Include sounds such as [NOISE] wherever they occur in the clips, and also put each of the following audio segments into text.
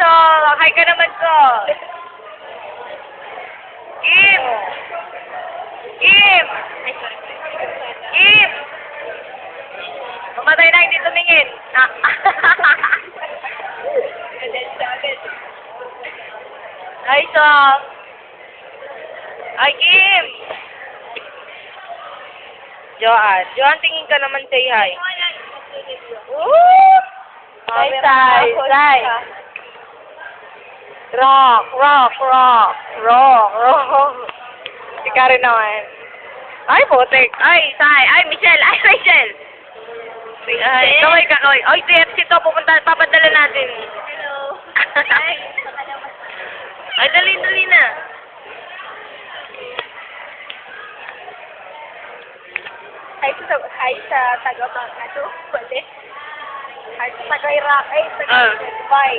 Hi, Sol. Hi ka naman, Sol. Kim! Kim! Kim! Mamatay na, hindi tumingin. Ah. Hi, Sol. Hi, Kim! Joan. Joan, tingin ka naman, say hi. Woo! Say, say, say. Rock, rock, rock, rock, rock. Si Karen naman. Ay, putik. Ay, say. Ay, Michelle. Ay, Rachel. Ay, kaway ka, kaway. Ay, si FC to, pupunta, papadala natin. Hello. Ay, dali, dali na. Hi sa, hi sa taga mga ano, bali. Hi sa taga Iraq, ay taga Ah. Dubai.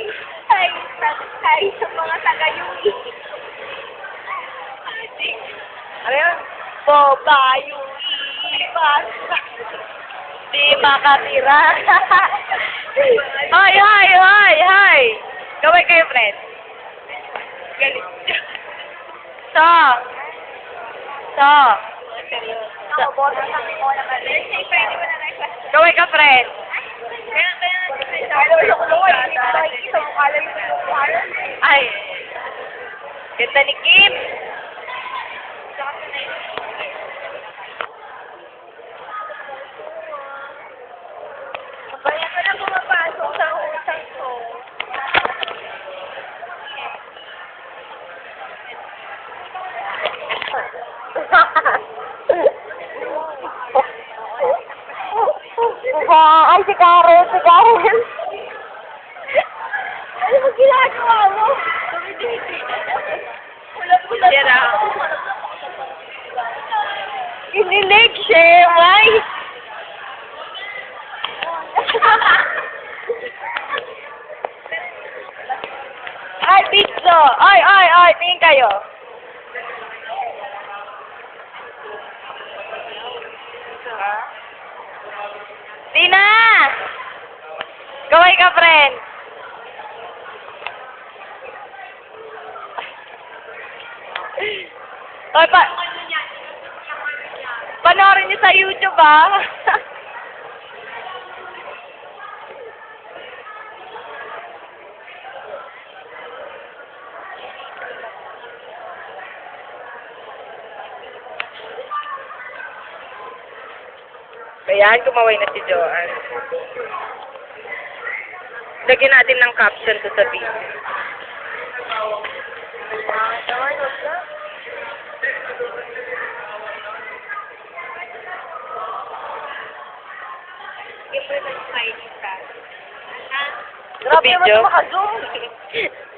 Hi sa, hi sa mga taga UE. Ano yan? Boba, UE, basta. Di makatira. Hi, hi, hi, hi. Kaway kayo, friend. Galit. So. So. Sa lang question. Kaway ka, friend. Kaya, kaya, ano, yung kulungan, hindi ko nakikita mo kala yung kulungan. Ay. Ganda ni Kim. Kaya ka na pumapasok sa utang ko. Ay, si Karen, si Karen. Ano mo ginagawa mo? Ulat-ulat Yan ah. Kinilig siya, ay. Ay, pizza. Ay, ay, ay, tingin kayo. Tina! Gaway ka, friend. Oy, pa... Panoorin niyo sa YouTube, ah. [LAUGHS] Ayan, kumaway na si Joanne. Lagyan natin ng caption to sa video. Grabe naman Video? ito [LAUGHS]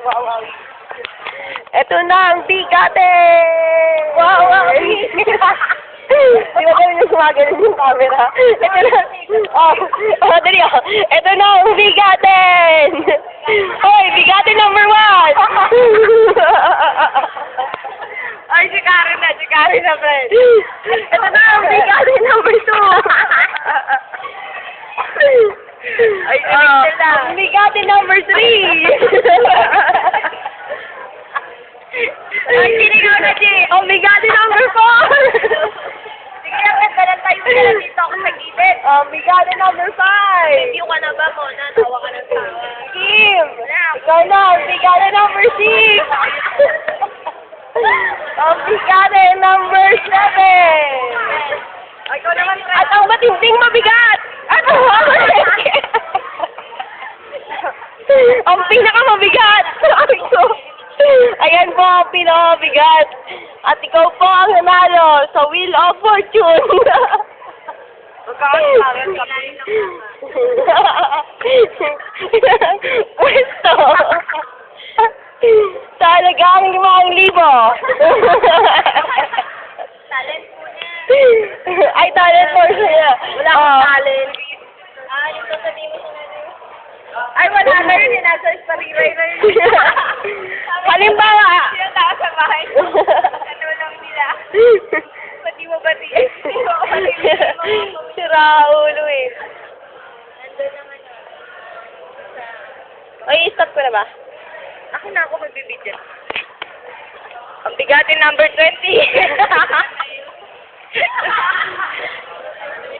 Wow, wow. Ito na ang bigate! Wow, wow. [LAUGHS] Di ba kayo yung gumagaling yung camera? Ito na. Oh, oh, dali oh. Ito na ang bigatin! Hoy, bigate number one! [LAUGHS] Ay, si Karen na, si Karen na, friend. Ito na ang bigate number two! [LAUGHS] Ay, Ah, uh, ang bigate number three! Ay, sinigaw na, Jay. Ang bigate number four! Sige, ang ganda lang tayo na dito ako sa gilid. Ang bigate number five! Review ka na ba mo? Tawa ka ng tawa. Kim! Ikaw na, ang number six! ang bigate number seven! Ay, ikaw naman, At ang matinding mabigat! At [LAUGHS] ang ang pinakamabigat! [LAUGHS] Sabi ko. Ayan po ang pinakamabigat. At ikaw po ang nanalo sa Wheel of Fortune. Pwesto. Sa halagang limang libo. Talent po na. Ay, talent for siya. Wala akong talent. Ah, yung sasabihin mo sa nanay. Ay, wala na yun. eh. Nasa pariray na yun. [LAUGHS] Halimbawa. Sino tao sa bahay? [LAUGHS] Ano lang nila? Pati mo ba Si Raulo eh. Ay, stop ko na ba? Ako na ako magbibidyo. Ang bigatin number 20. [LAUGHS]